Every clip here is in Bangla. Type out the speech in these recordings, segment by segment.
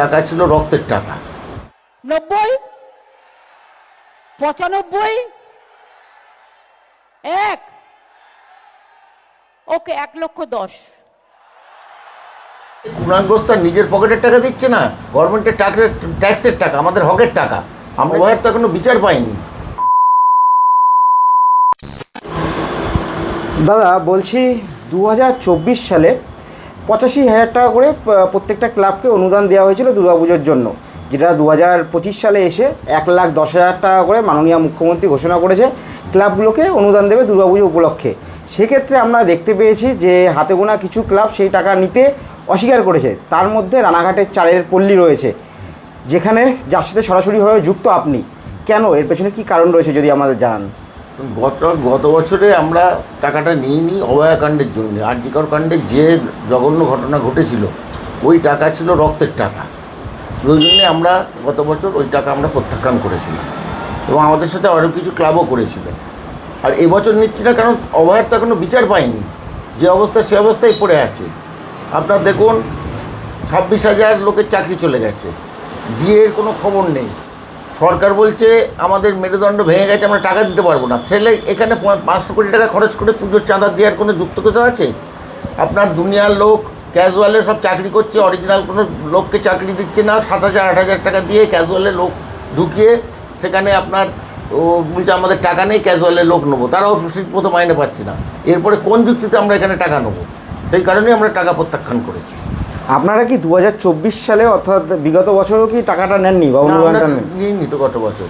টাকা ছিল রক্তের টাকা। নব্বই? পঁচানব্বই? এক? ওকে এক লক্ষ দশ। কুণাগ্রস্ত নিজের পকেটের টাকা দিচ্ছে না। গভর্নমেন্টের টাকা ট্যাক্সের টাকা আমাদের হকের টাকা। আমরা ওয়ার তো কোনো বিচার পাইনি। দাদা বলছি দু হাজার চব্বিশ সালে পঁচাশি হাজার টাকা করে প্রত্যেকটা ক্লাবকে অনুদান দেওয়া হয়েছিল দুর্গাপুজোর জন্য। যেটা দু হাজার পঁচিশ সালে এসে এক লাখ দশ হাজার টাকা করে মাননীয় মুখ্যমন্ত্রী ঘোষণা করেছে, ক্লাবগুলোকে অনুদান দেবে দুর্গাপুজো উপলক্ষে। সেক্ষেত্রে আমরা দেখতে পেয়েছি যে হাতে গোনা কিছু ক্লাব সেই টাকা নিতে অস্বীকার করেছে। তার মধ্যে রানাঘাটের চারের পল্লী রয়েছে, যেখানে যার সাথে সরাসরিভাবে যুক্ত আপনি। কেন? এর পেছনে কি কারণ রয়েছে যদি আমাদের জানান। গত গত বছরে আমরা টাকাটা নিইনি অভয়াকাণ্ডের জন্য। আর্জিকর কাণ্ডে যে জঘন্য ঘটনা ঘটেছিল, ওই টাকা ছিল রক্তের টাকা। ওই জন্যে আমরা গত বছর ওই টাকা আমরা প্রত্যাখ্যান করেছিলাম এবং আমাদের সাথে আরও কিছু ক্লাবও করেছিল। আর এবছর নিচ্ছি না কারণ অভয়ার তো এখনও বিচার পাইনি। যে অবস্থা সে অবস্থায় পড়ে আছে। আপনার দেখুন, ছাব্বিশ হাজার লোকের চাকরি চলে গেছে। ডিএর কোনো খবর নেই। সরকার বলছে, আমাদের মেরুদণ্ড ভেঙে গেছে, আমরা টাকা দিতে পারব না। সেলে এখানে পাঁচশো কোটি টাকা খরচ করে পুজোর চাঁদা দেওয়ার কোনো যুক্তকতা আছে? আপনার দুনিয়ার লোক ক্যাজুয়ালে সব চাকরি করছে অরিজিনাল কোনো লোককে চাকরি দিচ্ছে না সাত হাজার আট হাজার টাকা দিয়ে ক্যাজুয়ালে লোক ঢুকিয়ে সেখানে আপনার, ও বলছে, আমাদের টাকা নেই ক্যাজুয়ালে লোক নেব। তারাও ঠিকমতো মাইনে পাচ্ছে না। এরপরে কোন যুক্তিতে আমরা এখানে টাকা নেব? সেই কারণেই আমরা টাকা প্রত্যাখ্যান করেছি। আপনারা কি দু হাজার চব্বিশ সালে অর্থাৎ বিগত বছরও কি টাকাটা নেননি বা অনুদানটা নেন নিইনি তো গত বছর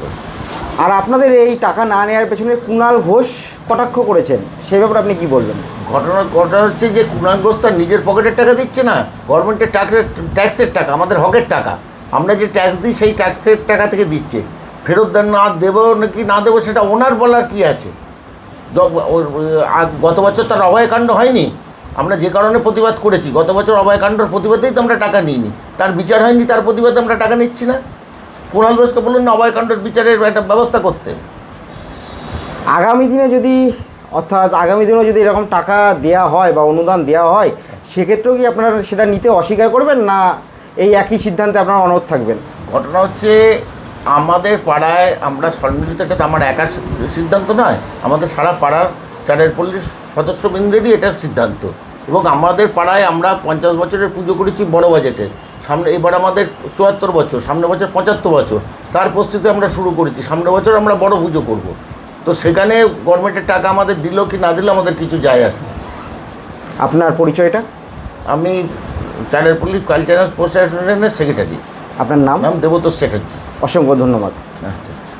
আর আপনাদের এই টাকা না নেওয়ার পেছনে কুণাল ঘোষ কটাক্ষ করেছেন? সেই ব্যাপারে আপনি কি বলবেন? ঘটনা ঘটনা হচ্ছে যে কুণাল ঘোষ তার নিজের পকেটের টাকা দিচ্ছে না গভর্নমেন্টের টাকা ট্যাক্সের টাকা আমাদের হকের টাকা। আমরা যে ট্যাক্স দিই সেই ট্যাক্সের টাকা থেকে দিচ্ছে। ফেরত দেন না দেবো নাকি না দেবো সেটা ওনার বলার কি আছে? গত বছর তার অভয়কাণ্ড হয়নি। আমরা যে কারণে প্রতিবাদ করেছি গত বছর অভয়কাণ্ডর প্রতিবাদেই তো আমরা টাকা নিইনি। তার বিচার হয়নি তার প্রতিবাদে আমরা টাকা নিচ্ছি না। কুণাল ঘোষকে বললেন না অভয়কাণ্ডর বিচারের একটা ব্যবস্থা করতে। আগামী দিনে যদি অর্থাৎ আগামী দিনেও যদি এরকম টাকা দেয়া হয় বা অনুদান দেওয়া হয় সেক্ষেত্রেও কি আপনারা সেটা নিতে অস্বীকার করবেন না এই একই সিদ্ধান্তে আপনারা অনড় থাকবেন? ঘটনা হচ্ছে আমাদের পাড়ায় আমরা সম্মিলিত এটা তো আমার একার সিদ্ধান্ত নয় আমাদের সারা পাড়ার চারের পল্লীর সদস্যবৃন্দেরই এটার সিদ্ধান্ত। এবং আমাদের পাড়ায় আমরা পঞ্চাশ বছরের পুজো করেছি বড় বাজেটের সামনে এবার আমাদের চুয়াত্তর বছর সামনে বছর পঁচাত্তর বছর। তার প্রস্তুতি আমরা শুরু করেছি সামনে বছর আমরা বড় পুজো করব। তো সেখানে গভর্নমেন্টের টাকা আমাদের দিল কি না দিল আমাদের কিছু যায় আসে আপনার পরিচয়টা? আমি চারের পল্লী কালচারাল স্পোর্টস অ্যাসোসিয়েশনের সেক্রেটারি। আপনার নাম? নাম দেবতোষ চ্যাটার্জি। অসংখ্য ধন্যবাদ। আচ্ছা আচ্ছা।